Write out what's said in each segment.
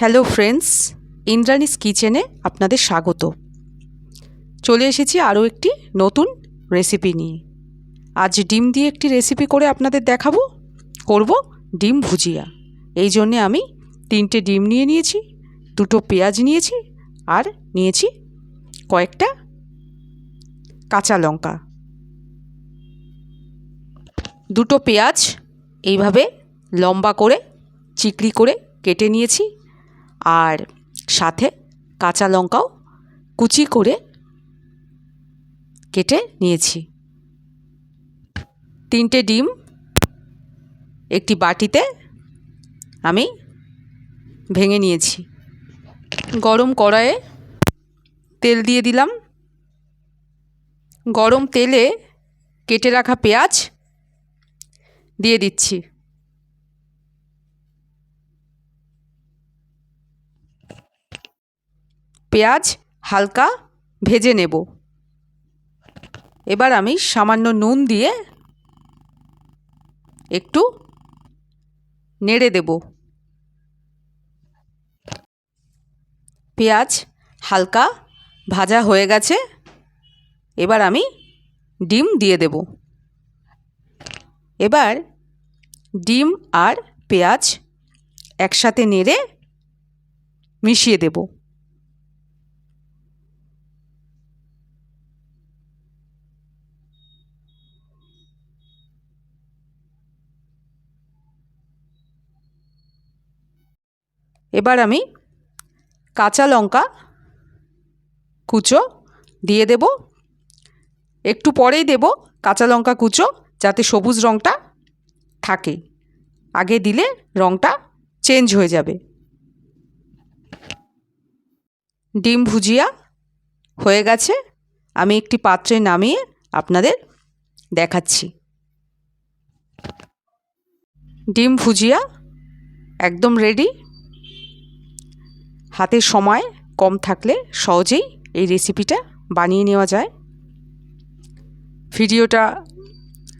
Hello friends Indrani's কিচেনে আপনাদের স্বাগত। চলে এসেছি আরও একটি নতুন রেসিপি নিয়ে। আজ ডিম দিয়ে একটি রেসিপি করে আপনাদের দেখাবো। করব ডিম ভুজিয়া। এই জন্যে আমি তিনটে ডিম নিয়ে নিয়েছি, দুটো পেঁয়াজ নিয়েছি আর নিয়েছি কয়েকটা কাঁচা লঙ্কা। দুটো পেঁয়াজ এইভাবে লম্বা করে চিকড়ি করে কেটে নিয়েছি। আর সাথে কাঁচা লঙ্কাও কুচি করে কেটে নিয়েছি। তিনটে ডিম একটি বাটিতে আমি ভেঙে নিয়েছি। গরম কড়াইয়ে তেল দিয়ে দিলাম। গরম তেলে কেটে রাখা পেঁয়াজ দিয়ে দিচ্ছি। পেঁয়াজ হালকা ভেজে নেব। এবার আমি সামান্য নুন দিয়ে একটু নেড়ে দেব। পেঁয়াজ হালকা ভাজা হয়ে গেছে। এবার আমি ডিম দিয়ে দেব। এবার ডিম আর পেঁয়াজ একসাথে নেড়ে মিশিয়ে দেবো। এবার আমি কাঁচা লঙ্কা কুচো দিয়ে দেব। একটু পরেই দেব কাঁচা লঙ্কা কুচো যাতে সবুজ রঙটা থাকে। আগে দিলে রঙটা চেঞ্জ হয়ে যাবে। ডিম ভুজিয়া হয়ে গেছে। আমি একটি পাত্রে নামিয়ে আপনাদের দেখাচ্ছি। ডিম ভুজিয়া একদম রেডি হাতে সময় কম থাকলে সহজেই এই রেসিপিটা বানিয়ে নেওয়া যায়। ভিডিওটা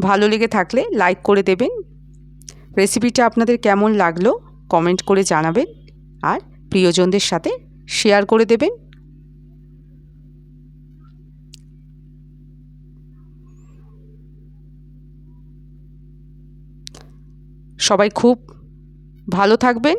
ভালো লেগে থাকলে লাইক করে দেবেন। রেসিপিটা আপনাদের কেমন লাগল কমেন্ট করে জানাবেন আর প্রিয়জনদের সাথে শেয়ার করে দেবেন। সবাই খুব ভালো থাকবেন।